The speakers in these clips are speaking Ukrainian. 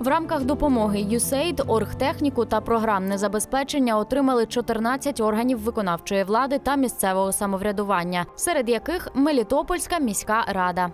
В рамках допомоги USAID, оргтехніку та програмне забезпечення отримали 14 органів виконавчої влади та місцевого самоврядування, серед яких Мелітопольська міська рада.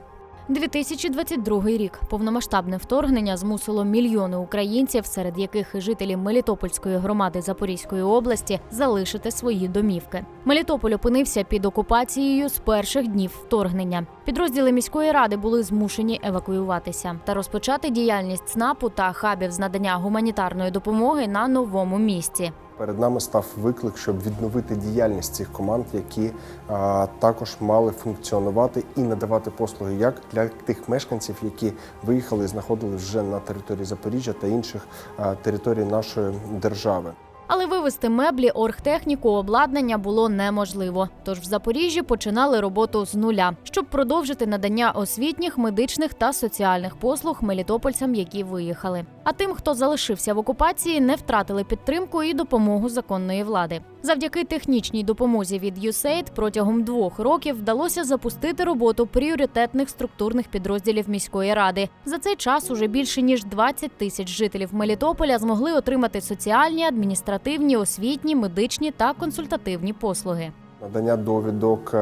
2022 рік повномасштабне вторгнення змусило мільйони українців, серед яких і жителі Мелітопольської громади Запорізької області, залишити свої домівки. Мелітополь опинився під окупацією з перших днів вторгнення. Підрозділи міської ради були змушені евакуюватися та розпочати діяльність ЦНАПу та хабів з надання гуманітарної допомоги на новому місці. Перед нами став виклик, щоб відновити діяльність цих команд, які а, також мали функціонувати і надавати послуги як для тих мешканців, які виїхали і знаходились вже на території Запоріжжя та інших а, територій нашої держави. Але вивезти меблі, оргтехніку, обладнання було неможливо. Тож в Запоріжжі починали роботу з нуля, щоб продовжити надання освітніх, медичних та соціальних послуг мелітопольцям, які виїхали. А тим, хто залишився в окупації, не втратили підтримку і допомогу законної влади. Завдяки технічній допомозі від USAID протягом двох років вдалося запустити роботу пріоритетних структурних підрозділів міської ради. За цей час уже більше ніж 20 тисяч жителів Мелітополя змогли отримати соціальні, адміністративні, освітні, медичні та консультативні послуги. Надання довідок,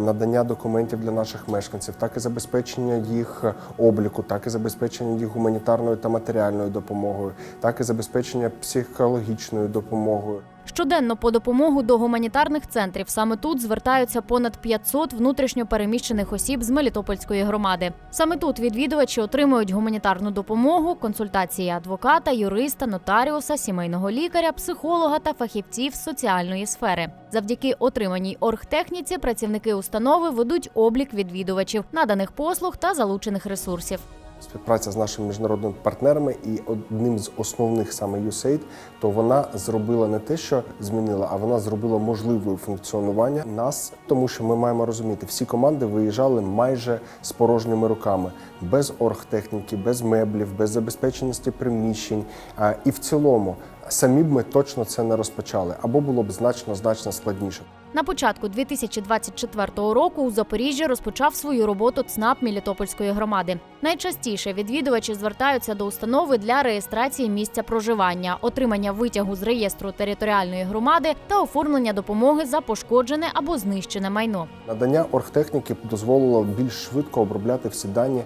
надання документів для наших мешканців, так і забезпечення їх обліку, так і забезпечення їх гуманітарною та матеріальною допомогою, так і забезпечення психологічною допомогою. Щоденно по допомогу до гуманітарних центрів саме тут звертаються понад 500 внутрішньо переміщених осіб з Мелітопольської громади. Саме тут відвідувачі отримують гуманітарну допомогу, консультації адвоката, юриста, нотаріуса, сімейного лікаря, психолога та фахівців соціальної сфери. Завдяки отриманій оргтехніці працівники установи ведуть облік відвідувачів, наданих послуг та залучених ресурсів. Співпраця з нашими міжнародними партнерами і одним з основних саме USAID, то вона зробила не те, що змінила, а вона зробила можливою функціонування нас, тому що ми маємо розуміти, всі команди виїжджали майже з порожніми руками, без оргтехніки, без меблів, без забезпеченості приміщень. І в цілому самі б ми точно це не розпочали, або було б значно значно складніше. На початку 2024 року у Запоріжжі розпочав свою роботу ЦНАП Мелітопольської громади. Найчастіше відвідувачі звертаються до установи для реєстрації місця проживання, отримання витягу з реєстру територіальної громади та оформлення допомоги за пошкоджене або знищене майно. Надання оргтехніки дозволило більш швидко обробляти всі дані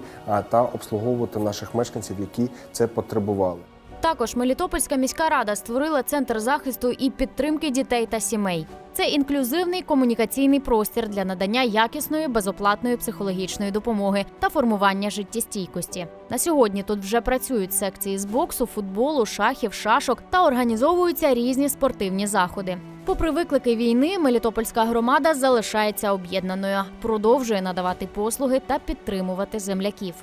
та обслуговувати наших мешканців, які це потребували. Також Мелітопольська міська рада створила центр захисту і підтримки дітей та сімей. Це інклюзивний комунікаційний простір для надання якісної безоплатної психологічної допомоги та формування життєстійкості. На сьогодні тут вже працюють секції з боксу, футболу, шахів, шашок та організовуються різні спортивні заходи. Попри виклики війни, Мелітопольська громада залишається об'єднаною, продовжує надавати послуги та підтримувати земляків.